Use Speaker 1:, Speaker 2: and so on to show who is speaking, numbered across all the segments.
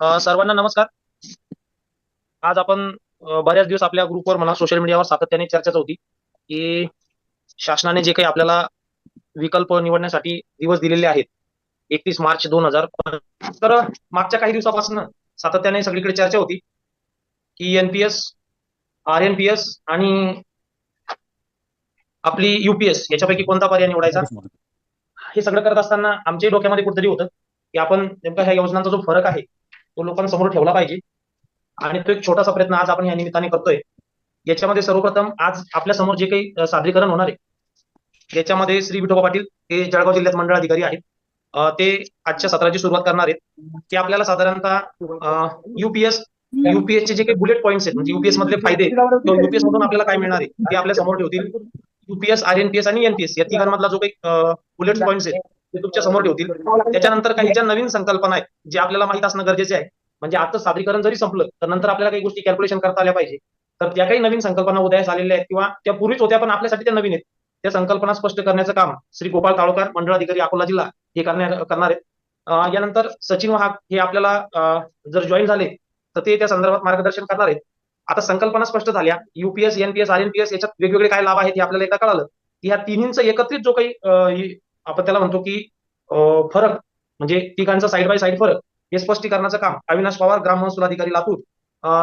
Speaker 1: सर्वांना नमस्कार. आज आपण बऱ्याच दिवस आपल्या ग्रुपवर म्हणा सोशल मीडियावर सातत्याने चर्चा होती की शासनाने जे काही आपल्याला विकल्प निवडण्यासाठी दिवस दिलेले आहेत एकतीस मार्च दोन हजार तर मागच्या काही दिवसापासून सातत्याने सगळीकडे चर्चा होती की NPS R N P S आणि आपली युपीएस याच्यापैकी कोणता पर्याय निवडायचा? हे सगळं करत असताना आमच्याही डोक्यामध्ये कुठेतरी होतं की आपण नेमका ह्या योजनांचा जो फरक आहे तो लोकांसमोर ठेवला पाहिजे. आणि तो एक छोटासा प्रयत्न आज आपण या निमित्ताने करतोय. याच्यामध्ये सर्वप्रथम आज आपल्यासमोर जे काही सादरीकरण होणार आहे याच्यामध्ये श्री विठोबा पाटील हे जळगाव जिल्ह्यात मंडळ अधिकारी आहेत ते आजच्या सत्राची सुरुवात करणार आहेत. ते आपल्याला साधारणतः युपीएस युपीएसचे जे काही बुलेट पॉईंट्स आहेत म्हणजे युपीएस मधले फायदे युपीएस मधून आपल्याला काय मिळणार आहे ते आपल्यासमोर ठेवतील. युपीएस आरएनपीएस आणि एनपीएस या तिघांमधला जो काही बुलेट पॉईंट्स आहेत ते तुमच्यासमोर ठेवतील. त्याच्यानंतर काही ज्या नवीन संकल्पना आहेत जे आपल्याला माहीत असणं गरजेचे आहे म्हणजे आता सादरीकरण जरी संपलं तर नंतर आपल्याला काही गोष्टी कॅल्क्युलेशन करता आल्या पाहिजे. तर त्या काही नवीन संकल्पना उदयास आलेल्या आहेत किंवा त्या पूर्वीच होत्या पण आपल्यासाठी त्या नवीन आहेत. त्या संकल्पना स्पष्ट करण्याचं काम श्री गोपाळ ताळोकार मंडळ अधिकारी अकोला जिल्हा हे करणार करणार आहेत. यानंतर सचिन वाहक हे आपल्याला जर जॉईन झाले तर ते त्या संदर्भात मार्गदर्शन करणार आहेत. आता संकल्पना स्पष्ट झाल्या. युपीएस एनपीएस आरएनपीएस याच्यात वेगवेगळे काय लाभ आहेत हे आपल्याला एकदा कळालं. की ह्या तिन्हींचं एकत्रित जो काही आपण त्याला म्हणतो की फरक म्हणजे तिघांचा साईड बाय साईड फरक. हे स्पष्टीकरणाचं काम. अविनाश पवार ग्राम महसूल अधिकारी लातूर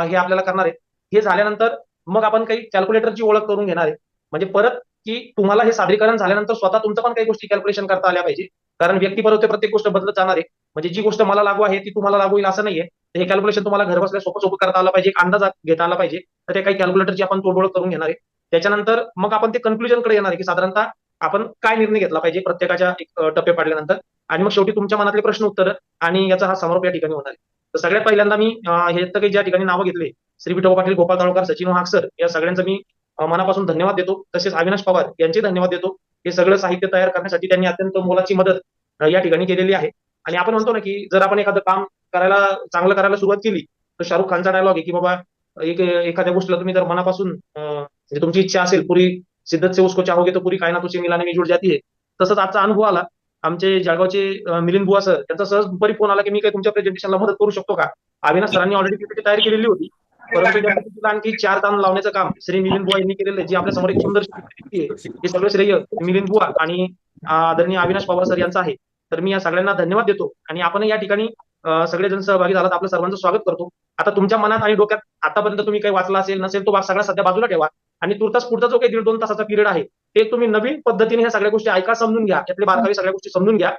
Speaker 1: हे आपल्याला करणार आहे हे झाल्यानंतर मग आपण काही कॅल्क्युलेटरची ओळख करून घेणार आहे म्हणजे परत की तुम्हाला हे सादरीकरण झाल्यानंतर स्वतः तुमचं पण काही गोष्टी कॅल्क्युलेशन करता आल्या पाहिजे. कारण व्यक्ती ते प्रत्येक गोष्ट बदलत जाणार आहे. म्हणजे जी गोष्ट मला लागू आहे ती तुम्हाला लागू होईल असं नाहीये. तर हे कॅल्क्युलेशन तुम्हाला घर बसल्या सोपं सोपं करता आलं पाहिजे. एक अंदाज घेता आला पाहिजे. तर ते काही कॅल्क्युलेटरची आपण तोडओळख करून घेणार आहे. त्याच्यानंतर मग आपण ते कन्क्लुजनकडे येणार आहे की साधारणतः आपण काय निर्णय घेतला पाहिजे प्रत्येकाच्या एक टप्पे पाडल्यानंतर? आणि मग शेवटी तुमच्या मनातले प्रश्न उत्तर आणि याचा हा समारोप या ठिकाणी होणार आहे. तर सगळ्यात पहिल्यांदा मी हे तर काही ज्या ठिकाणी नावं घेतले श्री विठोबा पाटील गोपाळ ताळोकर सचिन वाघ या सगळ्यांचं मी मनापासून धन्यवाद देतो. तसेच अविनाश पवार यांचे धन्यवाद देतो. हे सगळं साहित्य तयार करण्यासाठी त्यांनी अत्यंत मोलाची मदत या ठिकाणी केलेली आहे. आणि आपण म्हणतो ना की जर आपण एखादं काम करायला चांगलं करायला सुरुवात केली तर शाहरुख खानचा डायलॉग आहे की बाबा एक एखाद्या गोष्टीला तुम्ही जर मनापासून म्हणजे तुमची इच्छा असेल पुरी शिद्दत से उसको चाहोगे तो पुरी कायनात उसे मिलाने में जुड जाती है। तसंच आजचा अनुभव आला आमचे जळगावचे मिलिंद बुवा सर त्यांचा सहज दुपारी फोन आला की मी काही तुमच्या प्रेझेंटेशनला मदत करू शकतो का? अविनाश सरांनी ऑलरेडी पीपीटी तयार केलेली होती. परंतु आणखी चार ताण लावण्याचं काम श्री मिलिंद बुवा यांनी केलेलं आहे जी आपल्यासमोर एक सुंदर हे सगळं श्रेय मिलिंद बुवा आणि आदरणीय अविनाश पवार सर यांचं आहे. तर मी या सगळ्यांना धन्यवाद देतो आणि आपण या ठिकाणी सगळेजण सहभागी झालात. आपलं सर्वांचं स्वागत करतो. आता तुमच्या मनात आणि डोक्यात आतापर्यंत तुम्ही काही वाचला असेल नसेल तो सगळा सध्या बाजूला ठेवा. आणि तुर्तास पुढचा जो काही दीड दोन तासाचा पिरियड आहे ते तुम्ही नवीन पद्धतीने ह्या सगळ्या गोष्टी ऐका समजून घ्या. त्यातले बारकावे सगळ्या गोष्टी समजून घ्या.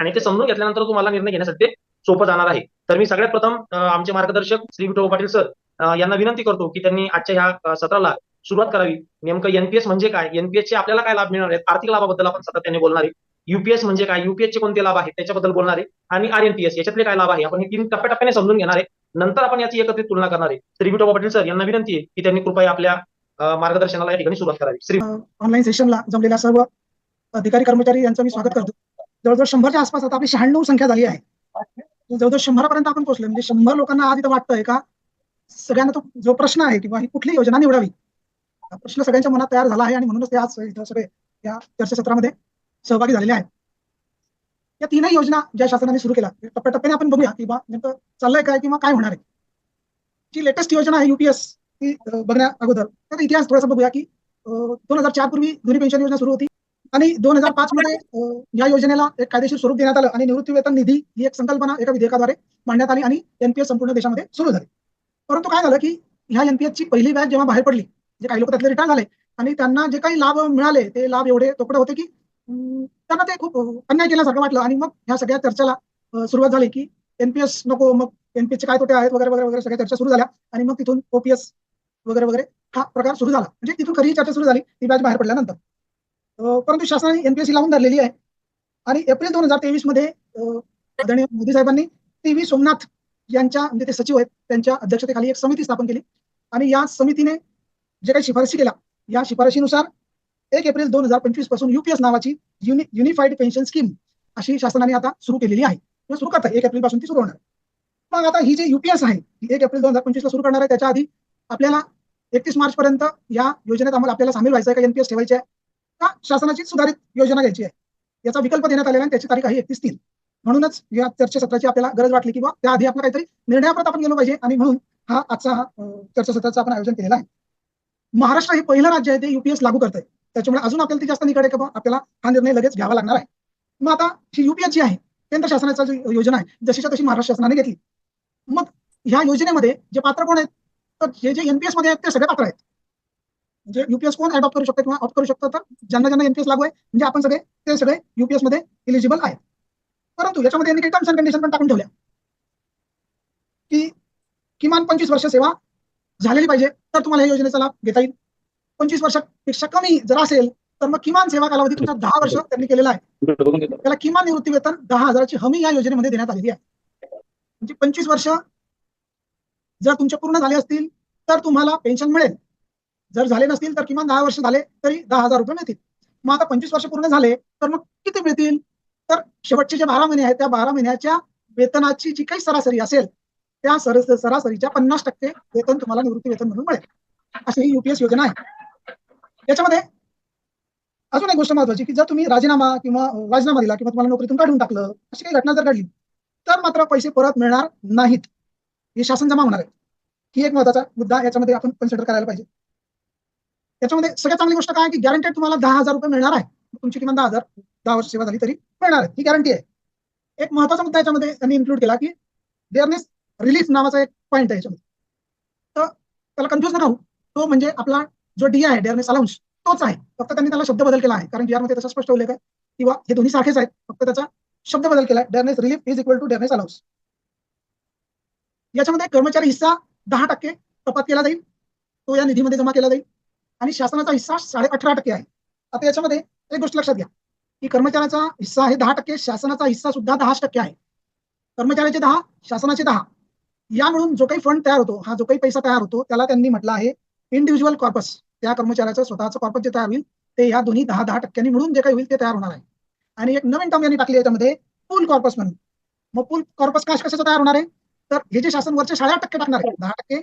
Speaker 1: आणि ते समजून घेतल्यानंतर तुम्हाला निर्णय घेण्यासाठी सोपं जाणार आहे. तर मी सगळ्यात प्रथम आमचे मार्गदर्शक श्री विठोबा पाटील सर यांना विनंती करतो की त्यांनी आजच्या ह्या सत्राला सुरुवात करावी. नेमकं एनपीएस म्हणजे काय? एनपीएस चे आपल्याला काय लाभ मिळणार आहेत? आर्थिक लाभाबद्दल आपण सातत्याने बोलणार आहे. युपीएस म्हणजे काय? युपीएस चे कोणते लाभ आहेत? त्याच्याबद्दल बोलणार आहे. आणि आरएनपीएस याच्यातले काय लाभ आहे? आपण हे तीन टप्प्याटप्प्याने समजून घेणार आहे. नंतर आपण याची एकत्रित तुलना करणार आहे. श्री विठोबा पाटील सर यांना विनंती आहे की त्यांनी कृपया आपल्या मार्गदर्शनाला या ठिकाणी सुरुवात करावी. श्री
Speaker 2: ऑनलाईन सेशनला जमलेल्या सर्व अधिकारी कर्मचारी यांचं मी स्वागत करतो. जवळजवळ शंभरच्या आसपास आता आपली शहाण्णव संख्या झाली आहे. जवळजवळ शंभरापर्यंत आपण पोहोचलो म्हणजे शंभर लोकांना आज इथं वाटतंय का सगळ्यांना तो जो प्रश्न आहे किंवा ही कुठली योजना निवडावी हा प्रश्न सगळ्यांच्या मनात तयार झाला आहे आणि म्हणूनच ते आज इथं सगळे या चर्चासत्रामध्ये सहभागी झालेले आहेत. या तीनही योजना ज्या शासनाने सुरू केल्या टप्प्याटप्प्याने आपण बघूया की बा नेमकं चाललंय काय किंवा काय होणार आहे. जी लेटेस्ट योजना आहे युपीएस ती बघण्या अगोदर. तर इतिहास थोडासा बघूया की दोन हजार चार पूर्वी जुनी पेन्शन योजना सुरू होती. आणि दोन हजार पाच मध्ये या योजनेला एक कायदेशीर स्वरूप देण्यात आलं आणि निवृत्ती वेतन निधी ही एक संकल्पना एका विधेयकाद्वारे मांडण्यात आली आणि एनपीएस संपूर्ण देशामध्ये सुरू झाली. परंतु काय झालं की ह्या एनपीएसची ची पहिली बॅच जेव्हा बाहेर पडली जे काही लोक त्यातले रिटायर झाले आणि त्यांना जे काही लाभ मिळाले ते लाभ एवढे तोकडे होते की त्यांना ते खूप अन्याय केल्यासारखं वाटलं. आणि मग ह्या सगळ्या चर्चेला सुरुवात झाली की एनपीएस नको मग एनपीएस चे काय तोटे आहेत वगैरे वगैरे वगैरे सगळ्या चर्चा सुरू झाल्या. आणि मग तिथून ओपीएस वगैरे वगैरे हा प्रकार सुरू झाला. म्हणजे तिथून खरी चर्चा सुरू झाली ती बॅच बाहेर पडल्यानंतर. परंतु शासनाने एनपीएससी लावून धरलेली आहे. आणि एप्रिल दोन हजार तेवीसमध्ये आदरणीय मोदी साहेबांनी टी व्ही सोमनाथ यांच्या म्हणजे ते सचिव आहेत त्यांच्या अध्यक्षतेखाली एक समिती स्थापन केली. आणि या समितीने जे काही शिफारशी केल्या या शिफारशीनुसार एक एप्रिल दोन हजार पंचवीसपासून युपीएस नावाची युनि युनिफाईड पेन्शन स्कीम अशी शासनाने आता सुरू केलेली आहे. म्हणजे सुरू करतात एक एप्रिलपासून ती सुरू होणार. मग आता ही जी युपीएस आहे ही एक एप्रिल दोन हजार पंचवीस ला सुरू करणार आहे. त्याच्या आधी आपल्याला एकतीस मार्च पर्यंत या योजनेत आम्हाला आपल्याला सामील व्हायचं आहे का? एनपीएस ठेवायचे आहे का? शासनाची सुधारित योजना घ्यायची आहे. याचा विकल्प देण्यात आलेला आहे आणि त्याची तारीख आहे एकतीस तीन. म्हणूनच या चर्चासत्राची आपल्याला गरज वाटली किंवा त्याआधी आपलं काहीतरी निर्णयाप्रत आपण गेलो पाहिजे आणि म्हणून हा आजचा हा चर्चासत्राचं आपण आयोजन केलेला आहे. महाराष्ट्र हे पहिलं राज्य आहे ते युपीएस लागू करत आहे त्याच्यामुळे अजून आपल्याला ती जास्त निकट आहे की आपल्याला हा निर्णय लगेच घ्यावा लागणार आहे. मग आता ही युपीएस जी आहे केंद्र शासनाचा जी योजना आहे जशीच्या तशी महाराष्ट्र शासनाने घेतली. मग ह्या योजनेमध्ये जे पात्र कोण आहेत? तर हे जे एनपीएसमध्ये आहेत ते सगळे पात्र आहेत. म्हणजे युपीएस कोण अडॉप्ट करू शकतो किंवा ऑप्ट करू शकतो तर ज्यांना ज्यांना एनपीएस लागू आहे म्हणजे आपण सगळे ते सगळे युपीएसमध्ये इलिजिबल आहेत. परंतु याच्यामध्ये यांनी काही टर्म्स अँड कंडिशन पण टाकून ठेवल्या. की किमान पंचवीस वर्ष सेवा झालेली पाहिजे तर तुम्हाला या योजनेचा लाभ घेता येईल. पंचवीस वर्षापेक्षा कमी जर असेल तर मग किमान सेवा कालावधी तुमचा दहा वर्ष त्यांनी केलेला आहे. त्याला किमान निवृत्ती वेतन दहा हजाराची हमी या योजनेमध्ये देण्यात आलेली आहे. म्हणजे पंचवीस वर्ष जर तुमचे पूर्ण झाले असतील तर तुम्हाला पेन्शन मिळेल. जर झाले नसतील तर किमान दहा वर्ष झाले तरी दहा हजार रुपये मिळतील. मग आता पंचवीस वर्ष पूर्ण झाले तर मग किती मिळतील? तर शेवटचे जे बारा महिने आहेत त्या बारा महिन्याच्या वेतनाची जी काही सरासरी असेल त्या सर सरासरीच्या पन्नास टक्के वेतन तुम्हाला निवृत्ती वेतन म्हणून मिळेल. अशी ही युपीएस योजना आहे. याच्यामध्ये अजून एक गोष्ट महत्वाची की जर तुम्ही राजीनामा किंवा राजीनामा दिला किंवा तुम्हाला नोकरीतून काढून टाकलं अशी काही घटना जर घडली तर मात्र पैसे परत मिळणार नाहीत. हे शासन जमा होणार आहे. ही एक महत्त्वाचा मुद्दा याच्यामध्ये आपण कन्सिडर करायला पाहिजे. याच्यामध्ये सगळ्यात चांगली गोष्ट काय की गॅरंटेड तुम्हाला दहा हजार रुपये मिळणार आहे. तुमची किमान दहा हजार दहा वर्ष सेवा झाली तरी मिळणार आहे. ही गॅरंटी आहे. एक महत्त्वाचा मुद्दा याच्यामध्ये त्यांनी इन्क्लूड केला की डेअरनेस रिलीफ नावाचा एक पॉईंट आहे याच्यामध्ये. तर त्याला कन्फ्युज नका तो म्हणजे आपला जो डी आहे डेअरनेस अलाउन्स तोच आहे. फक्त त्यांनी त्याला शब्द बदल केला आहे. कारण डीआरमध्ये मध्ये तसं स्पष्ट उल्लेख आहे. किंवा हे दोन्ही सारखेच आहेत. फक्त त्याचा शब्द बदल केला आहे. Dearness relief is equal to dearness allowance याच्यामध्ये कर्मचारी हिस्सा दहा टक्के कपात केला जाईल. तो या निधीमध्ये जमा केला जाईल. आणि शासनाचा हिस्सा साडे अठरा टक्के आहे. आता याच्यामध्ये एक गोष्ट लक्षात घ्या. की कर्मचाऱ्याचा हिस्सा हे दहा टक्के शासनाचा हिस्सा सुद्धा दहाच टक्के आहे. कर्मचाऱ्याचे दहा शासनाचे दहा. या मिळून जो काही फंड तयार होतो हा जो काही पैसा तयार होतो त्याला त्यांनी म्हटलं आहे इंडिव्हिज्युअल कॉर्पस त्या कर्मचाऱ्याचं स्वतःचं कॉर्पस जे तयार होईल ते या दोन्ही दहा दहा टक्क्यांनी मिळून जे काही होईल ते तयार होणार आहे. आणि एक नवीन टर्म यांनी टाकली याच्यामध्ये पूल कॉर्पस म्हणून. मग पूल कॉर्पस कशा कशाचं तयार होणार आहे? तर हे जे शासन वरचे साडेआठ टक्के टाकणार आहे दहा टक्के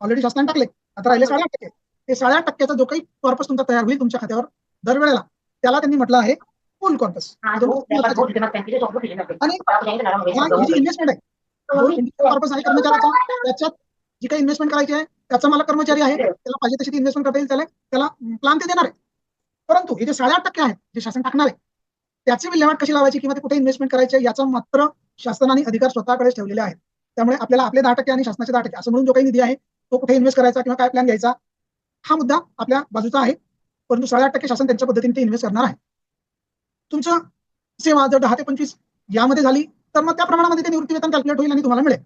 Speaker 2: ऑलरेडी शासनाने टाकले. आता राहिले साडेआठ टक्के. ते साडेआठ टक्क्याचा जो काही कॉर्पस तुमचा तयार होईल तुमच्या खात्यावर दरवेळेला त्याला त्यांनी म्हटलं आहे पूल कॉर्पस आणि जी इन्व्हेस्टमेंट आहे कॉर्पस आहे कर्मचाऱ्याचा. त्याच्यात जी काही इन्व्हेस्टमेंट करायची आहे त्याचा मला कर्मचारी आहे त्याला पाहिजे तशी इन्व्हेस्टमेंट करता येईल त्याला त्याला प्लान ते देणार आहे. परंतु हे जे साडेआठ टक्के आहेत जे शासन टाकणार आहे त्याची विल्हेवाट कशी लावायची किंवा ते कुठे इन्व्हेस्टमेंट करायचे याचा मात्र शासनाने अधिकार स्वतःकडेच ठेवलेले आहेत. त्यामुळे आपल्याला आपले दहा टक्के आणि शासनाचे दहा टक्के असं म्हणून जो काही निधी आहे तो कुठे इन्व्हेस्ट करायचा किंवा काय प्लॅन घ्यायचा हा मुद्दा आपल्या बाजूचा आहे. परंतु साडेआठ टक्के शासन त्यांच्या पद्धतीने ते इन्व्हेस्ट करणार आहे. तुमचं सेवा जर दहा ते पंचवीस यामध्ये झाली तर मग त्या प्रमाणामध्ये ते निवृत्ती वेतन कॅल्क्युलेट होईल आणि तुम्हाला मिळेल.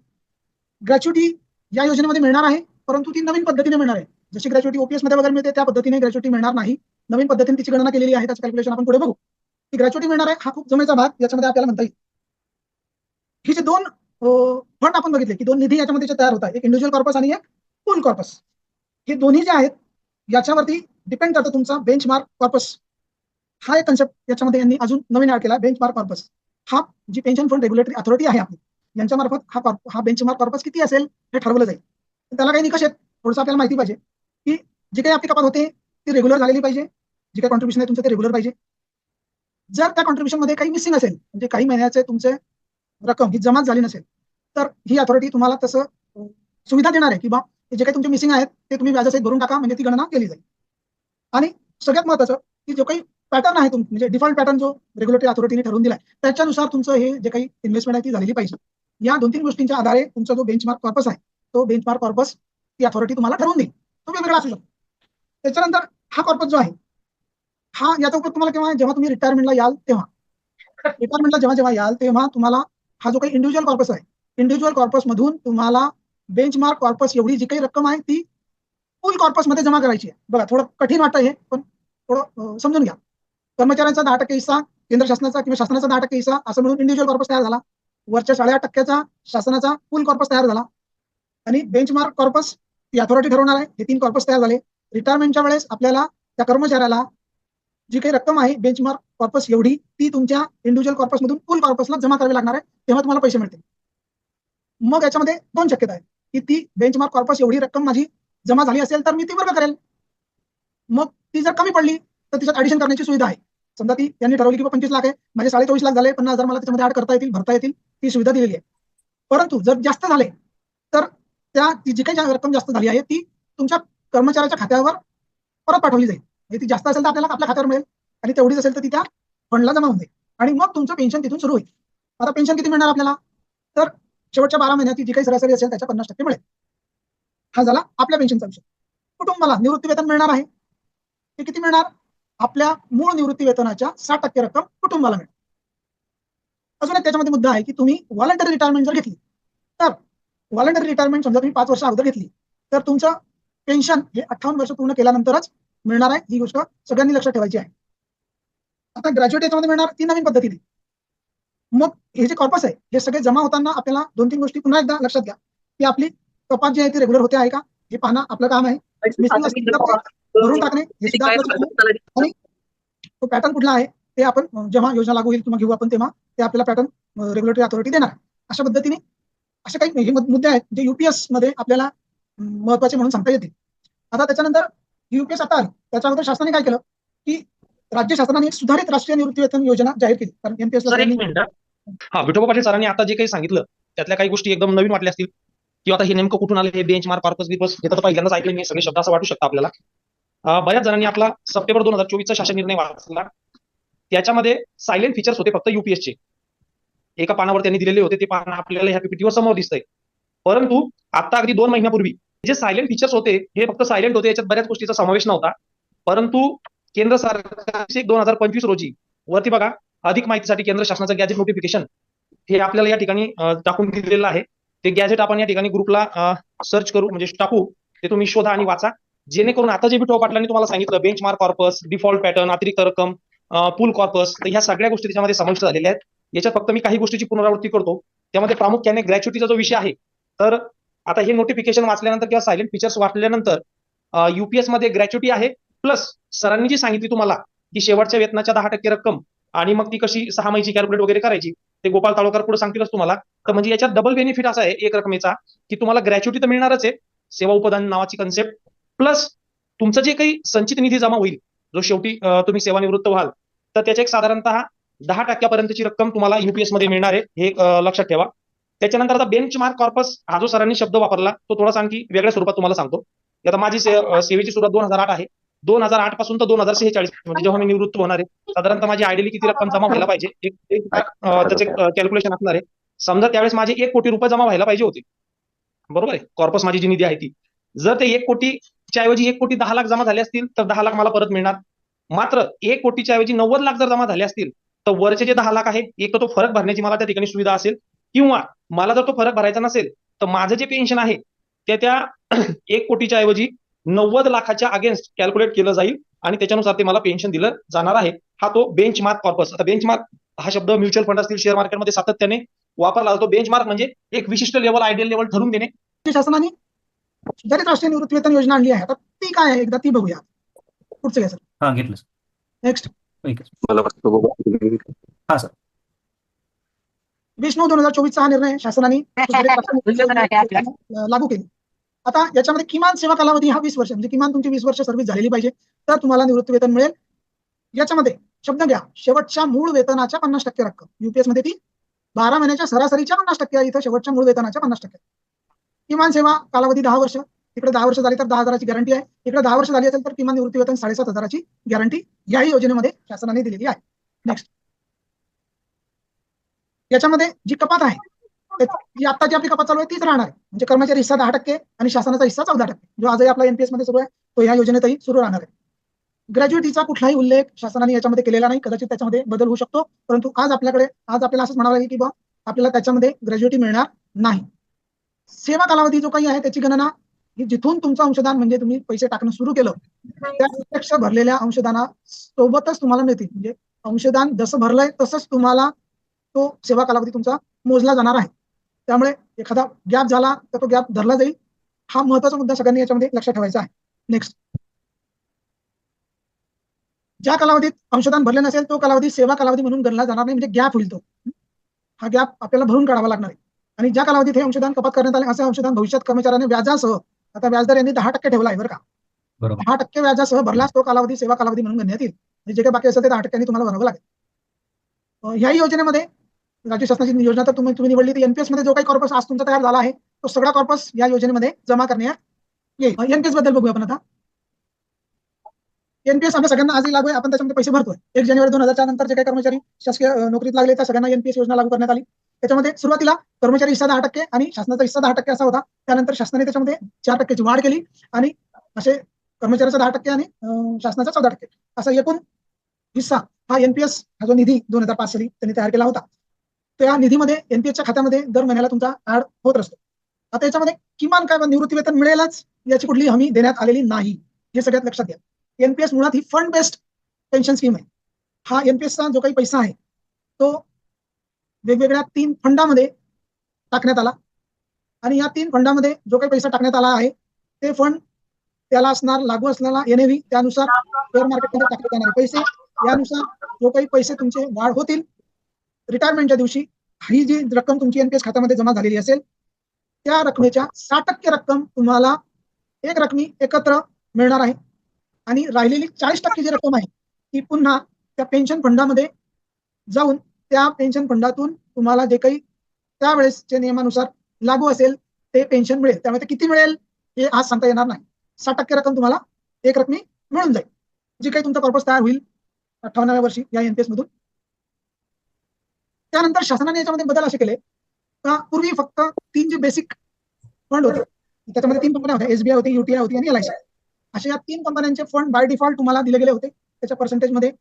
Speaker 2: ग्रॅच्युटी या योजनेमध्ये मिळणार आहे परंतु ती नवीन पद्धतीने मिळणार आहे. जशी ग्रॅच्युटी ओपीएसमध्ये वगैरे मिळते त्या पद्धतीने ग्रॅच्युटी मिळणार नाही. नवीन पद्धतीने तिची गणना केलेली आहे त्याचं कॅल्क्युलेशन आपण पुढे बघू. ती ग्रॅच्युटी मिळणार आहे हा खूप जमेचा भाग याच्यामध्ये आपल्याला म्हणता येईल. हे जे दोन हो. फंड आपण बघितले की दोन निधी याच्यामध्ये तयार होत आहे एक इंडिव्हिज्युअल कॉर्पस आणि एक पूल कॉर्पस हे दोन्ही जे आहेत याच्यावरती डिपेंड करतं तुमचा बेंचमार्क कॉर्पस हा एक कन्सेप्ट याच्यामध्ये यांनी अजून नवीन ऍड केला बेंचमार्क कॉर्पस हा जी पेन्शन फंड रेग्युलेटरी अथॉरिटी आहे आपली यांच्यामार्फत हा हा बेंचमार्क कॉर्पस किती असेल हे ठरवलं जाईल. तर त्याला काही निकष आहेत थोडंसं आपल्याला माहिती पाहिजे की जी काही आपली कपात होते ती रेग्युलर झालेली पाहिजे जे काही कॉन्ट्रीब्युशन आहे तुमचं ते रेग्युलर पाहिजे. जर त्या कॉन्ट्रीब्युशनमध्ये काही मिसिंग असेल म्हणजे काही महिन्याचे तुमचे रक्कम ही जमा झाली नसेल तर ही अथॉरिटी तुम्हाला तसं सुविधा देणार आहे की बा जे काही तुमचे मिसिंग आहेत ते तुम्ही व्याजासहित भरून टाका म्हणजे ती गणना केली जाईल. आणि सगळ्यात महत्वाचं की जो काही पॅटर्न आहे तुम्ही म्हणजे डिफॉल्ट पॅटर्न जो रेग्युलेटरी अथॉरिटीने ठरवून दिलाय त्याच्यानुसार तुमचं हे जे काही इन्व्हेस्टमेंट आहे ती झालेली पाहिजे. या दोन तीन गोष्टींच्या आधारे तुमचा जो बेंचमार्क कॉर्पस आहे तो बेंचमार्क कॉर्पस ती अथॉरिटी तुम्हाला ठरवून देईल. तो वेगवेगळा असू शकतो. त्याच्यानंतर हा कॉर्पस जो आहे हा याचा उपयोग तुम्हाला केव्हा जेव्हा तुम्ही रिटायरमेंटला याल तेव्हा. रिटायरमेंटला जेव्हा जेव्हा याल तेव्हा तुम्हाला हा जो काही इंडिव्हिज्युअल कॉर्पस आहे. इंडिव्हिज्युअल कॉर्पस मधून तुम्हाला बेंचमार्क कॉर्पस एवढी जी काही रक्कम आहे ती फुल कॉर्पसमध्ये जमा करायची आहे. बघा थोडं कठीण वाटतं हे पण थोडं समजून घ्या. कर्मचाऱ्यांचा दहा टक्के हिस्सा केंद्र शासनाचा किंवा शासनाचा दहा टक्के हिस्सा असं म्हणून इंडिव्हिज्युअल कॉर्पस तयार झाला. वरच्या साडेआठ टक्क्याचा शासनाचा फुल कॉर्पस तयार झाला. आणि बेंचमार्क कॉर्पस ती अथॉरिटी ठरवणार आहे. हे तीन कॉर्पस तयार झाले. रिटायरमेंटच्या वेळेस आपल्याला त्या कर्मचाऱ्याला जी काही रक्कम आहे बेंचमार्क कॉर्पस एवढी ती तुमच्या इंडिव्हिज्युअल कॉर्पस मधून फुल कॉर्पसला जमा करावी लागणार आहे तेव्हा तुम्हाला पैसे मिळतील. मग याच्यामध्ये दोन शक्यता आहे की ती बेंचमार्क कॉर्पस एवढी रक्कम माझी जमा झाली असेल तर मी ती वर्ग करेल. मग ती जर कमी पडली तर तिच्यात ऍडिशन करण्याची सुविधा आहे. समजा ती त्यांनी ठरवली की पंचवीस लाख आहे माझे साडे चोवीस लाख झाले पन्नास हजार मला त्याच्यामध्ये ऍड करता येतील भरता येतील ती सुविधा दिलेली आहे. परंतु जर जास्त झाले तर त्या जी काही रक्कम जास्त झाली आहे ती तुमच्या कर्मचाऱ्याच्या खात्यावर परत पाठवली जाईल. म्हणजे ती जास्त असेल तर आपल्याला आपल्या खात्यावर मिळेल. आणि तेवढीच असेल तर ती त्या फंडला जमा होऊन जाईल आणि मग तुमचं पेन्शन तिथून सुरू होईल. आता पेन्शन किती मिळणार आपल्याला? तर शेवटच्या बारा महिन्याची जी काही सरासरी असेल त्याच्या पन्नास टक्के मिळेल. हा झाला आपल्या पेन्शनचा विषय. कुटुंबाला निवृत्ती वेतन मिळणार आहे. ते किती मिळणार? आपल्या मूळ निवृत्ती वेतनाच्या साठ टक्के रक्कम कुटुंबाला मिळेल. अजून एक त्याच्यामध्ये मुद्दा आहे की तुम्ही व्हॉलंटरी रिटायरमेंट जर घेतली तर व्हॉलंटरी रिटायरमेंट समजा तुम्ही पाच वर्ष अगोदर घेतली तर तुमचं पेन्शन हे अठ्ठावन्न वर्ष पूर्ण केल्यानंतरच मिळणार आहे. ही गोष्ट सगळ्यांनी लक्षात ठेवायची आहे. आता ग्रॅज्युएट याच्यामध्ये मिळणार ती नवीन पद्धतीने. मग हे जे कॉर्पस आहे हे सगळे जमा होताना आपल्याला दोन तीन गोष्टी पुन्हा एकदा लक्षात घ्या. की आपली कपात जी आहे ती रेग्युलर होते आहे का? हे पाहणं आपलं काम आहे. भरून टाकणे हे सुद्धा आहे. तो पॅटर्न कुठला आहे ते आपण जेव्हा योजना लागू होईल किंवा घेऊ आपण तेव्हा ते आपल्याला पॅटर्न रेग्युलेटरी अथॉरिटी देणार. अशा पद्धतीने असे काही हे मुद- मुद्दे आहेत जे युपीएसमध्ये आपल्याला महत्त्वाचे म्हणून सांगता येतील. आता त्याच्यानंतर युपीएस आता आली. त्याच्यानंतर शासनाने काय केलं? की राज्य शासनाने एक सुधारित राष्ट्रीय निवृत्ती वेतन योजना जाहीर केली. कारण
Speaker 1: मिनिट हा. विठोबा पाटील सरांनी आता जे काही सांगितलं त्यातल्या काही गोष्टी एकदम नवीन वाटल्या असतील. किंवा आता हे नेमकं कुठून आले हे बेंच मार्क कॉर्पस बिपस हे तर पहिल्यांदाच ऐकले मी सगळे शब्द असं वाटू शकता आपल्याला. बऱ्याच जणांनी आपला सप्टेंबर दोन हजार चोवीसचा शासन निर्णय वाचला. त्याच्यामध्ये सायलेंट फीचर्स होते फक्त युपीएसचे एका पानावर त्यांनी दिलेले होते ते पान आपल्याला ह्या पीपीटीवर समोर दिसतंय. परंतु आता अगदी दोन महिन्यापूर्वी जे सायलेंट फीचर्स होते हे फक्त सायलेंट होते याच्यात बऱ्याच गोष्टीचा समावेश नव्हता. परंतु केंद्र सरकारचे दोन हजार पंचवीस रोजी वरती बघा अधिक माहितीसाठी केंद्र शासनाचं गॅजेट नोटिफिकेशन हे आपल्याला या ठिकाणी टाकून दिलेलं आहे. ते गॅजेट आपण या ठिकाणी ग्रुपला सर्च करू म्हणजे टाकू ते तुम्ही शोधा आणि वाचा. जेणेकरून आता जे विठो पाटलांनी तुम्हाला सांगितलं benchmark corpus default pattern अतिरिक्त रक्कम पूल कॉर्पस तर ह्या सगळ्या गोष्टी त्याच्यामध्ये समाविष्ट झालेल्या आहेत. याच्यात फक्त मी काही गोष्टीची पुनरावृत्ती करतो. त्यामध्ये प्रामुख्याने ग्रॅच्युटीचा जो विषय आहे तर आता हे नोटिफिकेशन वाचल्यानंतर किंवा सायलेंट फीचर्स वाचल्यानंतर युपीएसमध्ये ग्रॅच्युटी आहे. प्लस सरांनी जी सांगितली तुम्हाला की शेवटच्या वेतनाच्या दहा टक्के रक्कम आणि मग ती कशी सहा महिची कॅल्क्युलेट वगैरे करायची ते गोपाल ताळोकर पुढे सांगतीलच तुम्हाला. तर म्हणजे याच्यात डबल बेनिफिट असा आहे एक रकमेचा की तुम्हाला ग्रॅच्युटी तर मिळणारच आहे सेवा उपदान नावाची कन्सेप्ट प्लस तुमचं जे काही संचित निधी जमा होईल जो शेवटी तुम्ही सेवानिवृत्त व्हाल तर त्याच्या एक साधारणतः दहा टक्क्यापर्यंतची रक्कम तुम्हाला युपीएसमध्ये मिळणार आहे हे लक्षात ठेवा. त्याच्यानंतर आता बेंच मार्क कॉर्पस हा जो सरांनी शब्द वापरला तो थोडासा आणखी वेगळ्या स्वरूपात तुम्हाला सांगतो. आता माझी सेवेची सुरुवात दोन हजार आठ आहे. दोन हजार आठपासून तर दोन हजार सेहेचाळीस म्हणजे जेव्हा मी निवृत्त होणार आहे साधारणतः माझी आयडियली किती रक्कम जमा व्हायला पाहिजे एक त्याचे कॅल्क्युलेशन असणार आहे. समजा त्यावेळेस माझे एक कोटी रुपये जमा व्हायला पाहिजे होते. बरोबर आहे? कॉर्पस माझी जी निधी आहे ती. जर ते एक कोटीच्या ऐवजी एक कोटी दहा लाख जमा झाले असतील तर दहा लाख मला परत मिळणार. मात्र एक कोटीच्या ऐवजी नव्वद लाख जर जमा झाले असतील तर वरचे जे दहा लाख आहे एक तर तो फरक भरण्याची मला त्या ठिकाणी सुविधा असेल. किंवा मला जर तो फरक भरायचा नसेल तर माझं जे पेन्शन आहे ते त्या एक कोटीच्या ऐवजी नव्वद लाखाच्या अगेन्स्ट कॅल्क्युलेट केलं जाईल आणि त्याच्यानुसार ते मला पेन्शन दिलं जाणार आहे. हा तो बेंच मार्क कॉर्पस आता बेंच मार्क हा शब्द म्युच्युअल फंड असतील शेअर मार्केटमध्ये सातत्याने वापरला जातो. बेंच मार्क म्हणजे एक विशिष्ट लेवल आयडियल लेवल ठरवून देणे.
Speaker 2: शासनाने सुधारित राष्ट्रीय निवृत्ती वेतन योजना आणली आहे. आता ती काय आहे? एकदा ती बघूया. पुढचं घ्या सर.
Speaker 3: हा घेतलं
Speaker 2: नेक्स्ट
Speaker 4: मला
Speaker 3: हा सर.
Speaker 2: वीस नऊ दोन हजार चोवीसचा हा निर्णय शासनाने लागू केली. आता याच्यामध्ये किमान सेवा कालावधी हा वीस वर्ष म्हणजे किमान तुमची वीस वर्ष सर्व्हिस झालेली पाहिजे तर तुम्हाला निवृत्ती वेतन मिळेल. याच्यामध्ये शब्द घ्या शेवटच्या मूळ वेतनाच्या पन्नास टक्के रक्कम. युपीएसमध्ये ती बारा महिन्याच्या सरासरीच्या पन्नास टक्के इथं शेवटच्या मूळ वेतनाच्या पन्नास टक्के. किमान सेवा कालावधी दहा वर्ष इकडे दहा वर्ष झाली तर दहा हजाराची गॅरंटी आहे इकडे दहा वर्ष झाली असेल तर किमान निवृत्ती वेतन साडेसात हजाराची गॅरंटी याही योजनेमध्ये शासनाने दिलेली आहे. नेक्स्ट याच्यामध्ये जी कपात आहे जी आता जी आपली कपात चालू आहे तीच राहणार म्हणजे कर्मचारी हिस्सा दहा टक्के आणि शासनाचा हिस्सा चौदा टक्के. जो आजही आपला एनपीएसमध्ये सुरू आहे तो या योजनेतही सुरू राहणार आहे. ग्रॅज्युएटीचा कुठलाही उल्लेख शासनाने याच्यामध्ये केलेला नाही. कदाचित त्याच्यामध्ये बदल होऊ शकतो. परंतु आज आपल्याकडे आज आपल्याला असंच म्हणावं लागेल की बा आपल्याला त्याच्यामध्ये ग्रॅज्युएटी मिळणार नाही. सेवा कालावधी जो काही आहे त्याची गणना ही जिथून तुमचं अंशदान म्हणजे तुम्ही पैसे टाकणं सुरू केलं त्या प्रत्यक्ष भरलेल्या अंशदाना सोबतच तुम्हाला मिळतील. म्हणजे अंशदान जसं भरलंय तसंच तुम्हाला तो सेवा कालावधी तुमचा मोजला जाणार आहे. त्यामुळे एखादा गॅप झाला तर तो गॅप धरला जाईल. हा महत्त्वाचा मुद्दा सगळ्यांनी याच्यामध्ये लक्षात ठेवायचा आहे. नेक्स्ट ज्या कालावधीत अंशदान भरले नसेल तो कालावधी सेवा कालावधी म्हणून गणला जाणार नाही म्हणजे गॅप होईल तो. हा गॅप आपल्याला भरून काढावा लागणार आहे. आणि ज्या कालावधीत हे अंशदान कपात करण्यात आले असे अंशदान भविष्यात कर्मचाऱ्याने व्याजासह आता व्याजदर यांनी दहा टक्के ठेवला आहे बरं का.
Speaker 3: बरोबर.
Speaker 2: दहा टक्के व्याजासह भरल्यास तो कालावधी सेवा कालावधी म्हणून गणण्यात येईल. जे काही बाकी असेल ते दहा टक्क्यांनी तुम्हाला भरावं लागेल. ह्याही योजनेमध्ये राज्य शासनाची योजना तर तुम्ही तुम्ही निवडली तर एनपीएसमध्ये जो काही कॉर्पस आज तुमचा तयार झाला आहे तो सगळा कॉर्पस या योजनेमध्ये जमा करण्यात येईल. एनपीएसबद्दल बघूया आपण आता. एनपीएस आपल्या सगळ्यांना आजही लागू आहे. आपण त्याच्यामध्ये पैसे भरतोय. एक जानेवारी दोन हजारच्या नंतर जे काही कर्मचारी शासकीय नोकरीत लागले त्या सगळ्यांना एनपीएस योजना लागू करण्यात आली. त्याच्यामध्ये सुरुवातीला कर्मचारी हिस्सा दहा टक्के आणि शासनाचा हिस्सा दहा टक्के असा होता. त्यानंतर शासनाने त्याच्यामध्ये चार टक्क्याची वाढ केली आणि असे कर्मचाऱ्याचा दहा टक्के आणि शासनाचा चौदा टक्के. असा एकूण हिस्सा हा एनपीएस हा जो निधी दोन हजार पाच साली त्यांनी तयार केला होता. त्या निधीमध्ये एनपीएसच्या खात्यामध्ये दर महिन्याला तुमचा ऍड होत असतो. आता याच्यामध्ये किमान काय निवृत्ती वेतन मिळेलच याची कुठली हमी देण्यात आलेली नाही. हे सगळ्यात लक्षात घ्या. एनपीएस मुळात ही फंड बेस्ड पेन्शन स्कीम आहे. हा एनपीएसचा जो काही पैसा आहे तो वेगवेगळ्या तीन फंडामध्ये टाकण्यात आला. आणि या तीन फंडामध्ये जो काही पैसा टाकण्यात आला आहे ते फंड त्याला असणार लागू असलेला एनएव्ही त्यानुसार शेअर मार्केटमध्ये टाकले जाणारे पैसे. यानुसार जो काही पैसे तुमचे वाढ होतील रिटायरमेंटच्या दिवशी ही जी रक्कम तुमची एनपीएस खात्यामध्ये जमा झालेली असेल त्या रकमेच्या साठ टक्के रक्कम तुम्हाला एक रकमी एकत्र मिळणार आहे. आणि राहिलेली चाळीस टक्के जी रक्कम आहे ती पुन्हा त्या पेन्शन फंडामध्ये जाऊन त्या पेन्शन फंडातून तुम्हाला जे काही त्यावेळेसच्या नियमानुसार लागू असेल ते पेन्शन मिळेल. त्यामुळे ते किती मिळेल हे आज सांगता येणार नाही. साठ टक्के रक्कम तुम्हाला एक रकमी मिळून जाईल. जी काही तुमचा पर्पज तयार होईल अठ्ठावन्नाव्या वर्षी या एनपीएस मधून. त्यानंतर शासनाने याच्यामध्ये बदल असे केले. का पूर्वी फक्त तीन जे बेसिक फंड होते त्याच्यामध्ये तीन कंपन्या होत्या एसबीआय होती युटीआय होती आणि एलआयसी अशा या तीन कंपन्यांचे फंड बाय डिफॉल्ट तुम्हाला दिले गेले होते. त्याच्या पर्सेंटेजमध्ये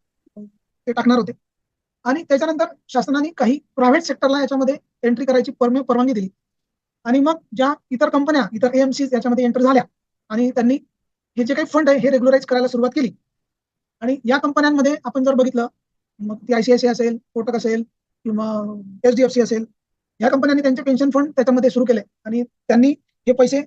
Speaker 2: ते टाकणार होते. आणि त्याच्यानंतर शासनाने काही प्रायव्हेट सेक्टरला याच्यामध्ये एंट्री करायची परमे परवानगी दिली. आणि मग ज्या इतर कंपन्या इतर एएमसी याच्यामध्ये एंटर झाल्या आणि त्यांनी हे जे काही फंड आहे हे रेग्युलराईज करायला सुरुवात केली. आणि या कंपन्यांमध्ये आपण जर बघितलं मग ती आयसीआयसी असेल कोटक असेल किंवा एच डी एफ सी असेल या कंपन्यांनी त्यांचे पेन्शन फंड त्याच्यामध्ये सुरू केले. आणि त्यांनी हे पैसे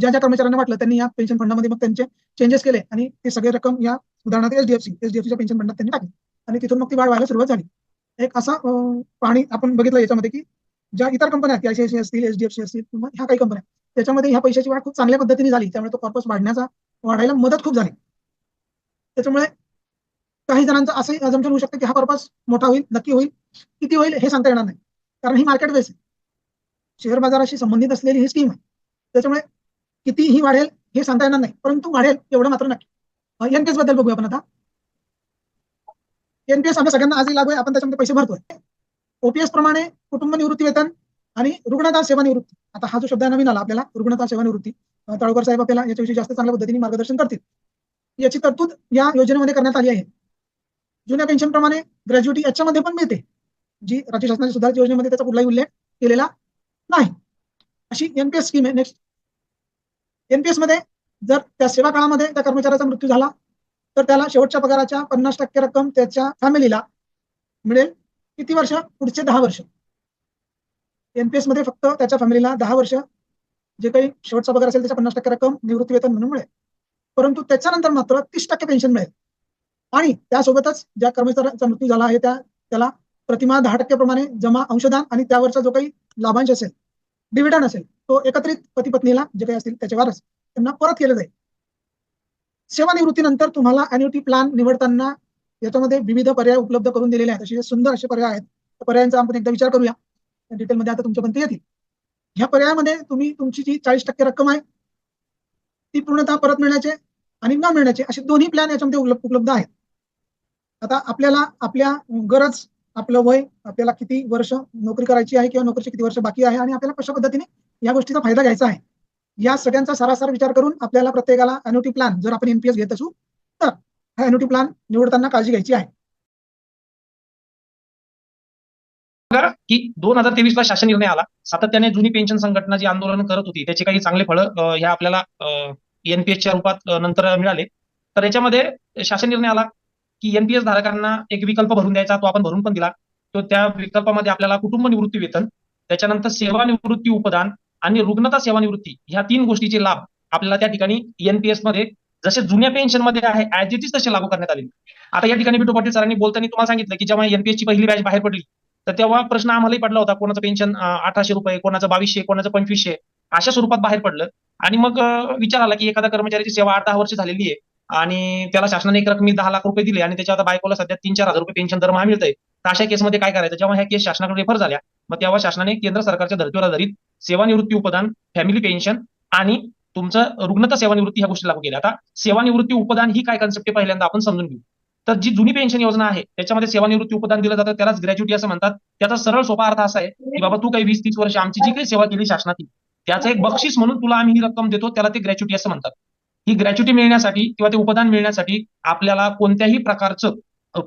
Speaker 2: ज्या ज्या कर्मचाऱ्यांना वाटलं त्यांनी या पेन्शन फंडामध्ये मग त्यांचे चेंजेस केले. आणि ते सगळे रक्कम या उदाहरणार्थ एचडीएफसी एचडीएफसीच्या पेन्शन फंडात त्यांनी टाकली. आणि तिथून मग ती वाढ व्हायला सुरुवात झाली. एक असा पाणी आपण बघितलं याच्यामध्ये की ज्या इतर कंपन्या आहेत आयसीआयसी असतील एचडीएफसी असतील किंवा ह्या काही कंपन्या त्याच्यामध्ये ह्या पैशाची वाढ खूप चांगल्या पद्धतीने झाली. त्यामुळे तो कॉर्पस वाढण्याचा वाढायला मदत खूप झाली. त्याच्यामुळे काही जणांचं असंही अजम्पशन होऊ शकतं की हा कॉर्पस मोठा होईल नक्की होईल. किती होईल हे सांगता येणार नाही. कारण ही मार्केट बेस आहे. शेअर बाजाराशी संबंधित असलेली ही स्कीम आहे. त्याच्यामुळे कितीही वाढेल हे सांगता येणार नाही. परंतु वाढेल एवढं मात्र नक्की. एनपीएसबद्दल बघूया आपण आता. एनपीएस आपल्या सगळ्यांना आजही लागू आहे. आपण त्याच्यामध्ये पैसे भरतोय. ओपीएस प्रमाणे कुटुंब निवृत्ती वेतन आणि रुग्णता सेवानिवृत्ती आता हा जो शब्द नवीन आला आपल्याला रुग्णता सेवा निवृत्ती. साहेब आपल्याला याच्याविषयी जास्त चांगल्या पद्धतीने मार्गदर्शन करतील. याची तरतूद या योजनेमध्ये करण्यात आली आहे. जुन्या पेन्शन प्रमाणे ग्रॅज्युटी याच्यामध्ये पण मिळते. जी राज्य शासनाच्या सुधारित योजनेमध्ये त्याचा कुठलाही उल्लेख केलेला नाही. अशी एनपीएस स्कीम आहे. नेक्स्ट एनपीएसमध्ये जर त्या सेवा काळामध्ये त्या कर्मचाऱ्याचा मृत्यू झाला तर त्याला शेवटच्या पगाराच्या पन्नास टक्के रक्कम त्याच्या फॅमिलीला मिळेल. किती वर्ष? पुढचे दहा वर्ष. एनपीएसमध्ये फक्त त्याच्या फॅमिलीला दहा वर्ष. जे काही शेवटचा पगार असेल त्याच्या पन्नास टक्के रक्कम निवृत्ती वेतन म्हणून मिळेल. परंतु त्याच्यानंतर मात्र तीस टक्के पेन्शन मिळेल. आणि त्यासोबतच ज्या कर्मचाऱ्याचा मृत्यू झाला आहे त्या त्याला प्रतिमा दहा टक्के प्रमाणे जमा अंशदान आणि त्यावरचा जो काही लाभांश असेल डिव्हिडंड असेल तो एकत्रित पती पत्नीला जे काही असतील त्याच्या वारस त्यांना परत केलं जाईल. सेवानिवृत्तीनंतर तुम्हाला अॅन्युटी प्लॅन निवडताना याच्यामध्ये विविध पर्याय उपलब्ध करून दिलेले आहेत. असे सुंदर असे पर्याय आहेत त्या पर्यायांचा आपण एकदा विचार करूया. डिटेलमध्ये आता तुमच्यापर्यंत येतील. ह्या पर्यायामध्ये तुम्ही तुमची जी चाळीस टक्के रक्कम आहे ती पूर्णतः परत मिळण्याचे आणि न मिळण्याचे असे दोन्ही प्लॅन याच्यामध्ये उपलब्ध उपलब्ध आहेत. आता आपल्याला आपल्या गरज आपलं वय आपल्याला किती वर्ष नोकरी करायची आहे किंवा नोकरीचे किती वर्ष बाकी आहे आणि आपल्याला कशा पद्धतीने या गोष्टीचा फायदा घ्यायचा आहे? या सगळ्यांचा सरासर विचार करून आपल्याला प्रत्येकाला अॅन्युटी प्लॅन जर आपण एनपीएस घेत असू तर हा अॅन्युटी प्लॅन निवडताना काळजी घ्यायची आहे.
Speaker 1: की दोन हजार तेवीस ला शासन निर्णय आला. सातत्याने जुनी पेन्शन संघटना जी आंदोलन करत होती त्याचे काही चांगले फळ ह्या आपल्याला एनपीएसच्या रूपात नंतर मिळाले. तर याच्यामध्ये शासन निर्णय आला. की एनपीएस धारकांना एक विकल्प भरून द्यायचा तो आपण भरून पण दिला. तो त्या विकल्पामध्ये आपल्याला कुटुंब निवृत्ती वेतन त्याच्यानंतर सेवानिवृत्ती उपदान आणि रुग्णता सेवानिवृत्ती ह्या तीन गोष्टीचे लाभ आपल्याला त्या ठिकाणी एनपीएसमध्ये जसे जुन्या पेन्शनमध्ये आहे ऍज इट इज तसे लागू करण्यात आले. आता या ठिकाणी बिटू पाटील सरांनी बोलताना तुम्हाला सांगितलं की जेव्हा एनपीएसची पहिली बॅच बाहेर पडली तर तेव्हा प्रश्न आम्हालाही पडला होता कोणाचं पेन्शन अठराशे रुपये कोणाचं बावीसशे कोणाचं पंचवीसशे अशा स्वरूपात बाहेर पडलं. आणि मग विचार आला की एखाद्या कर्मचाऱ्याची सेवा आठ दहा वर्ष झालेली आहे आणि त्याला शासनाने एक रकमी दहा लाख रुपये दिले आणि त्याच्या आता बायकोला सध्या तीन चार हजार रुपये पेन्शन दरमहा मिळतंय तर अशा केसमध्ये काय करायचं? जेव्हा ह्या केस शासनाकडे रेफर झाल्या मग तेव्हा शासनाने केंद्र सरकारच्या धर्तीवर आधारित सेवानिवृत्ती उपदान फॅमिली पेन्शन आणि तुमचं रुग्णता सेवानिवृत्ती ह्या गोष्टी लागू केल्या. आता सेवानिवृत्ती उपदान ही काय कन्सेप्ट आहे पहिल्यांदा? आपण समजून घेऊ. तर जी जुनी पेन्शन योजना आहे त्याच्यामध्ये सेवानिवृत्ती उपदान दिलं जातं त्यालाच ग्रॅज्युटी असं म्हणतात. त्याचा सरळ सोपा अर्थ असा आहे की बाबा तू काही वीस तीस वर्ष आमची जी काही सेवा केली शासनाची त्याचं एक बक्षीस म्हणून तुला आम्ही ही रक्कम देतो त्याला ते ग्रॅच्युटी असं म्हणतात. ही ग्रॅच्युटी मिळण्यासाठी किंवा ते उपदान मिळण्यासाठी आपल्याला कोणत्याही प्रकारचं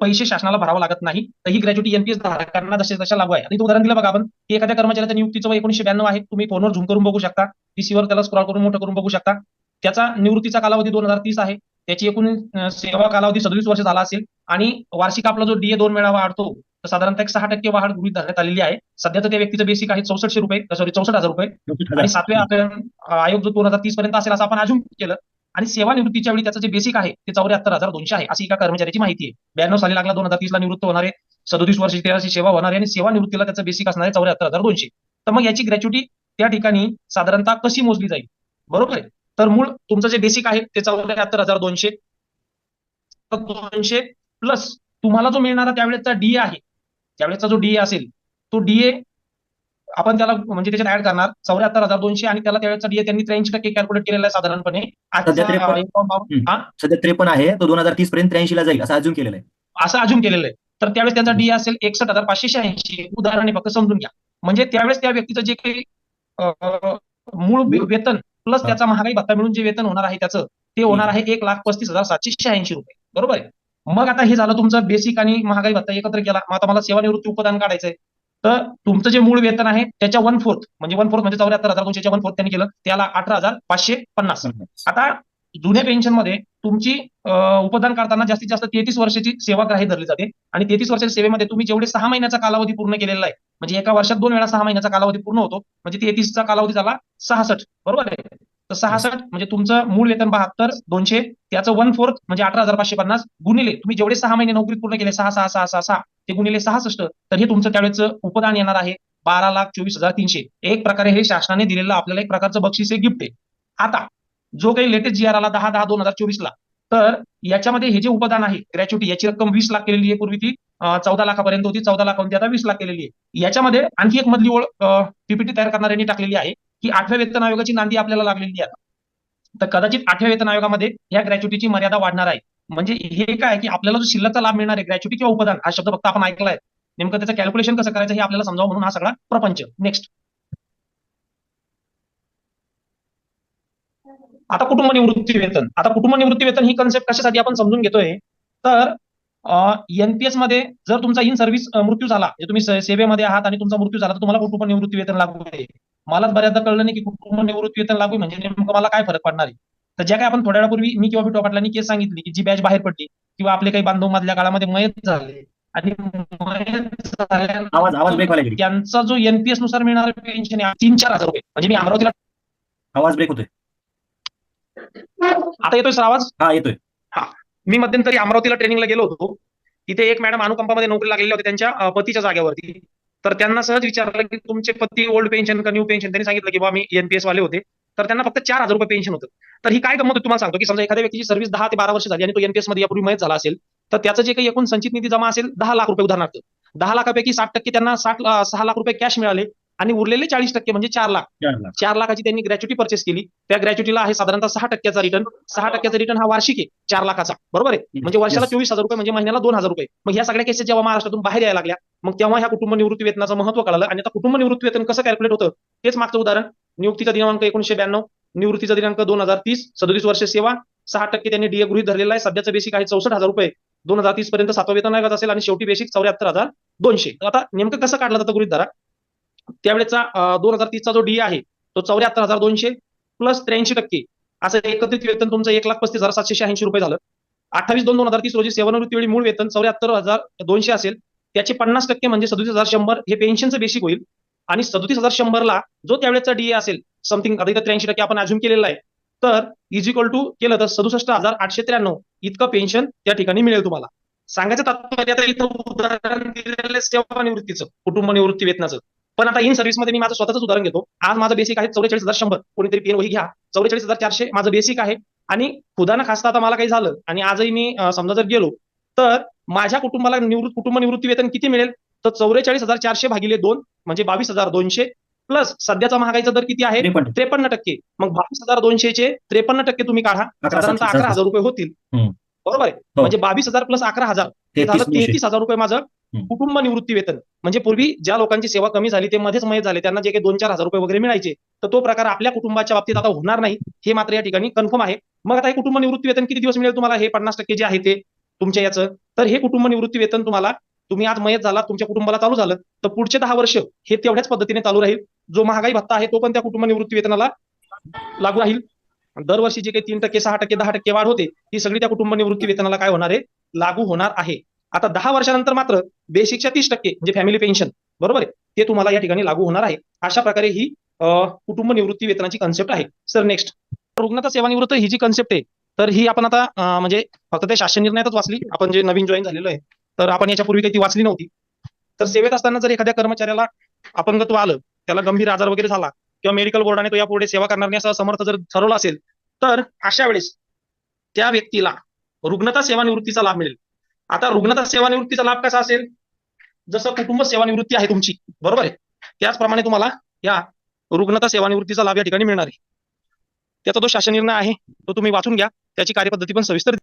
Speaker 1: पैसे शासनाला भरावं लागत नाही. तर ही ग्रॅच्युटी एनपीएस धारकांना जसे तशा लागू आहे. इथं उदाहरण दिलं बघा आपण. की एखाद्या कर्मचाऱ्याच्या नियुक्तीचं वय एकोणीशे ब्याण्णव आहे. तुम्ही फोनवर झूम करून बघू शकता. पीसीवर त्याला स्क्रॉल करून मोठं करून बघू शकता. त्याचा निवृत्तीचा कालावधी दोन हजार तीस आहे. त्याची एकूण सेवा कालावधी सदोतीस वर्ष झाला असेल. आणि वार्षिक आपला जो डीए दोन वेळा वाढतो तर साधारणतः एक सहा टक्के वाढ गृहीत धरण्यात आलेली आहे. सध्याचं त्या व्यक्तीचं बेसिक आहे चौसष्टशे रुपये सॉरी चौसष्ट हजार रुपये. आणि सातव्या आयोग जो दोन हजार तीस पर्यंत असेल असं आपण अजून केलं आणि सेवानिवृत्तीच्या वेळी त्याचं जे बेसिक आहे ते चौऱ्याहत्तर हजार दोनशे आहे अशी एका कर्मचाऱ्याची माहिती आहे. ब्याण्णव साली लागला दोन हजार तीसला निवृत्त होणारे सदोतीस वर्ष तेराची सेवा होणार आणि सेवानिवृत्तीला त्याचं बेसिक असणार आहे चौऱ्याहत्तर हजार दोनशे. तर मग याची ग्रॅच्युटी त्या ठिकाणी साधारणतः कशी मोजली जाईल? बरोबर आहे? तर मूळ तुमचं जे बेसिक आहे ते चौऱ्याहत्तर हजार दोनशे. दोनशे प्लस तुम्हाला जो मिळणारा त्यावेळेचा डीए आहे त्यावेळेचा जो डीए असेल तो डीए आपण त्याला म्हणजे त्याच्यात ऍड करणार चौऱ्याहत्तर हजार दोनशे आणि त्याला त्यावेळेचा डीए त्यांनी त्र्याऐंशी टक्के कॅल्क्युलेट केलेला आहे साधारणपणे.
Speaker 3: सध्या त्रेपन्न आहे. तो दोन हजार तीस पर्यंत त्र्याऐंशी ला जाईल असं अजून केलेलं आहे.
Speaker 1: असं अजून केलेलं आहे. तर त्यावेळेस त्यांचा डीए असेल एकसष्ट हजार पाचशे शहाऐंशी. उदाहरणे फक्त समजून घ्या. म्हणजे त्यावेळेस त्या व्यक्तीचं जे काही मूळ वेतन प्लस. त्याचा महागाई भत्ता मिळून जे वेतन होणार आहे त्याचं ते होणार आहे एक लाख पस्तीस हजार सातशे शहाऐंशी रुपये. बरोबर आहे? मग आता हे झालं तुमचं बेसिक आणि महागाई भत्ता एकत्र केला. मग आता मला सेवानिवृत्ती उपदान काढायचंय. तर तुमचं जे मूळ वेतन आहे त्याच्या वन फोर्थ म्हणजे वन फोर्थ म्हणजे चौऱ्याहत्तर हजार दोनशेच्या वन फोर्थ त्यांनी केलं त्याला अठरा हजार पाचशे पन्नास. आता जुन्या पेन्शनमध्ये तुमची उपदान काढताना जास्तीत जास्त तेहतीस वर्षाची सेवा ग्राह्य धरली जाते आणि तेहतीस वर्षाच्या सेवेमध्ये तुम्ही जेवढे सहा महिन्याचा कालावधी पूर्ण केलेला आहे म्हणजे एका वर्षात दोन वेळा सहा महिन्याचा कालावधी पूर्ण होतो म्हणजे तेहतीसचा कालावधी झाला सहासष्ट. बरोबर आहे? तर सहासष्ट म्हणजे तुमचं मूळ वेतन बहात्तर दोनशे त्याचं वन फोर्थ म्हणजे अठरा हजार पाचशे पन्नास गुणिले तुम्ही जेवढे सहा महिने नोकरीत पूर्ण केले सहा सहा सहा सहा सहा ते गुणिले सहासष्ट तर हे तुमचं त्यावेळेच उपदान येणार आहे बारा लाख चोवीस हजार तीनशे. एक प्रकारे हे शासनाने दिलेलं आपल्याला एक प्रकारचं बक्षीस हे गिफ्ट आहे. आता जो काही लेटेस्ट जी आर आला दहा दहा दोन हजार चोवीस ला तर याच्यामध्ये हे जे उपदान आहे ग्रॅच्युटी याची रक्कम वीस लाख केलेली आहे पूर्वी ती चौदा लाखापर्यंत होती चौदा लाखावरती आता वीस लाख केलेली आहे. याच्यामध्ये आणखी एक मधली ओळ पीपीटी तयार करणाऱ्यांनी टाकलेली आहे. की आठव्या वेतन आयोगाची नांदी आपल्याला लागलेली आहे तर कदाचित आठव्या वेतन आयोगामध्ये या ग्रॅच्युटीची मर्यादा वाढणार आहे. म्हणजे हे काय की आपल्याला जो शिल्लकचा लाभ मिळणार आहे ग्रॅच्युटी किंवा उपदान हा शब्द फक्त आपण ऐकलाय नेमकं त्याचं कॅल्क्युलेशन कसं करायचं हे आपल्याला समजावं म्हणून हा सगळा प्रपंच. नेक्स्ट आता कुटुंब निवृत्ती वेतन. आता कुटुंब निवृत्ती वेतन ही कन्सेप्ट कशासाठी आपण समजून घेतोय? तर एनपीएसमध्ये जर तुमचा इन सर्व्हिस मृत्यू झाला म्हणजे तुम्ही सेवेमध्ये आहात आणि तुमचा मृत्यू झाला तर तुम्हाला कुटुंब निवृत्ती वेतन लागू आहे. मलाच बऱ्याचदा कळलं नाही की कुटुंब निवृत्ती वेतन लागू म्हणजे नेमकं मला काय फरक पडणार आहे? तर ज्या काय आपण थोड्या वेळापूर्वी मी किंवा बिटो पाटलांनी केस सांगितली की जी बॅच बाहेर पडली किंवा आपले काही बांधव मधल्या काळामध्ये मयत झाले आणि त्यांचा जो एनपीएसनुसार मिळणारा पेन्शन आहे तीन चार हजार रुपये. म्हणजे मी अमरावतीला
Speaker 3: आवाज ब्रेक होतोय.
Speaker 1: आता येतोय सर आवाज?
Speaker 3: हा येतोय.
Speaker 1: मी मध्यंतरी अमरावतीला ट्रेनिंगला गेलो होतो. तिथे एक मॅडम अनुकंपामध्ये नोकरी लागलेल्या होत्या त्यांच्या पतीच्या जागेवरती. तर त्यांना सहज विचारलं की तुमचे पती ओल्ड पेन्शन का न्यू पेन्शन त्यांनी सांगितलं की बा मी एनपीएस वाले होते. तर त्यांना फक्त चार हजार रुपये पेन्शन होतं. तर ही काय गमत तुम्हाला सांगतो की समजा एखाद्या व्यक्तीची सर्व्हिस दहा ते बारा वर्ष झाली आणि तो एनपीएसमध्ये यापूर्वी मयत झाला असेल तर त्याचं जे काही एकूण संचित निधी जमा असेल दहा लाख रुपये उदाहरणार्थ. दहा लाखापैकी साठ टक्के त्यांना साठ सहा लाख रुपये कॅश मिळाले. आणि उरलेले चाळीस टक्के म्हणजे चार लाख.
Speaker 3: चार लाख.
Speaker 1: चार लाखाची त्यांनी ग्रॅच्युटी परचेस केली. त्या ग्रॅच्युटीला आहे साधारणतः सहा टक्क्याचा रिटर्न सहा टक्क्याचा रिटर्न हा वार्षिक आहे चार लाखाचा. बरोबर आहे? म्हणजे वर्षाला. चोवीस हजार रुपये म्हणजे महिन्याला दोन हजार रुपये. मग ह्या सगळ्या केसेस जेव्हा महाराष्ट्रातून बाहेर यायला लागल्या मग तेव्हा ह्या कुटुंब निवृत्ती वेतनाचं महत्त्व कळालं आणि आता कुटुंब निवृत्ती वेतन कसं कॅल्क्युलेट होतं? तेच मागचं उदाहरण. नियुक्तीचा दिनांक एकोणीशे ब्याण्णव निवृत्तीचा दिनांक दोन हजार तीस सदोतीस वर्ष सेवा सहा टक्के त्यांनी डीए गृहीत धरलेला आहे. सध्याचं बेसिक आहे चौसष्ट हजार रुपये. दोन हजार तीस पर्यंत सातवा वेतन आयोगात असेल आणि शेवटी बेसिक चौऱ्याहत्तर हजार दोनशे. आता नेमकं कसं काढलं जातं गृहीत धरा? त्यावेळेचा दोन हजार तीसचा जो डी आहे तो चौऱ्याहत्तर हजार दोनशे प्लस त्र्याऐंशी टक्के. असं एकत्रित वेतन तुमचं एक लाख पस्तीस हजार सातशे शहाऐंशी रुपये झालं. अठ्ठावीस दोन दोन हजार तीस रोजी सेवानिवृत्तीवेळी मूळ वेतन चौऱ्याहत्तर हजार दोनशे असेल. त्याचे पन्नास टक्के म्हणजे सदोतीस हजार शंभर हे पेन्शनचं बेसिक होईल. आणि सदोतीस हजार शंभरला जो त्यावेळेचा डीए असेल समथिंग आता इथं त्र्याऐंशी टक्के आपण अजून केलेला आहे तर इज इक्वल टू केलं तर सदुसष्ट हजार आठशे त्र्याण्णव इतकं पेन्शन त्या ठिकाणी मिळेल तुम्हाला. सांगायचं तात्पर्य आता इथं उदाहरण दिलेलं सेवानिवृत्तीचं कुटुंब निवृत्ती वेतनाचं. पण आता इन सर्व्हिसमध्ये मी माझं स्वतःच उदाहरण घेतो. आज माझं बेसिक आहे चौवेचाळीस हजार शंभर. कोणीतरी पेन वही घ्या. चौवेचाळीस हजार चारशे माझं बेसिक आहे. आणि खुदाना खास्ता आता मला काही झालं. आणि आजही मी समजा जर गेलो तर माझ्या कुटुंबाला निवृत्त कुटुंब निवृत्ती वेतन किती मिळेल? तर चौवेचाळीस हजार चारशे भागिले दोन म्हणजे बावीस हजार दोनशे प्लस सध्याचा महागाईचा दर किती आहे?
Speaker 3: त्रेपन्न.
Speaker 1: टक्के. मग बावीस हजार दोनशेचे त्रेपन्न टक्के तुम्ही काढा. साधारणतः अकरा हजार रुपये होतील. बरोबर आहे?
Speaker 3: हो.
Speaker 1: म्हणजे बावीस हजार प्लस अकरा हजार. ते झालं
Speaker 3: तेहतीस
Speaker 1: हजार रुपये माझं कुटुंब निवृत्ती वेतन. म्हणजे पूर्वी ज्या लोकांची सेवा कमी झाली ते मध्येच मयत झाले. त्यांना जे काही दोन चार हजार रुपये वगैरे मिळायचे तर तो प्रकार आपल्या कुटुंबाच्या बाबतीत आता होणार नाही. हे मात्र या ठिकाणी कन्फर्म आहे. मग आता हे कुटुंब निवृत्ती वेतन किती दिवस मिळेल तुम्हाला? हे पन्नास टक्के जे आहे ते तुमच्या याचं. तर हे कुटुंब निवृत्ती वेतन तुम्हाला तुम्ही आज मयत झाला तुमच्या कुटुंबाला चालू झालं तर पुढचे दहा वर्ष हे तेवढ्याच पद्धतीने चालू राहील. जो महागाई भत्ता आहे तो पण त्या कुटुंब निवृत्ती वेतनाला लागू राहील. दरवर्षी जे काही तीन टक्के सहा टक्के दहा टक्के वाढ होते ही सगळी त्या कुटुंब निवृत्ती वेतनाला काय होणार आहे? लागू होणार आहे. आता दहा वर्षानंतर मात्र बेसिकच्या तीस टक्के म्हणजे फॅमिली पेन्शन बरोबर आहे? ते तुम्हाला या ठिकाणी लागू होणार आहे. अशा प्रकारे ही कुटुंब निवृत्ती वेतनाची कन्सेप्ट आहे. सर नेक्स्ट रुग्णता सेवानिवृत्त ही जी कन्सेप्ट आहे तर ही आपण आता म्हणजे फक्त ते शासन निर्णयातच वाचली. आपण जे नवीन जॉईन झालेलो आहे तर आपण याच्यापूर्वी काही ती वाचली नव्हती. तर सेवेत असताना जर एखाद्या कर्मचाऱ्याला अपंगत्व आलं त्याला गंभीर आजार वगैरे झाला किंवा मेडिकल बोर्डाने तो यापुढे सेवा करणार नाही असं समर्थ जर ठरवलं असेल तर अशा वेळेस त्या व्यक्तीला रुग्णता सेवानिवृत्तीचा लाभ मिळेल. आता रुग्णता सेवानिवृत्तीचा लाभ कसा असेल? जसं कुटुंब सेवानिवृत्ती आहे तुमची बरोबर आहे? त्याचप्रमाणे तुम्हाला या रुग्णता सेवानिवृत्तीचा लाभ या ठिकाणी मिळणार आहे. त्याचा जो शासन निर्णय आहे तो तुम्ही वाचून घ्या. त्याची कार्यपद्धती पण सविस्तर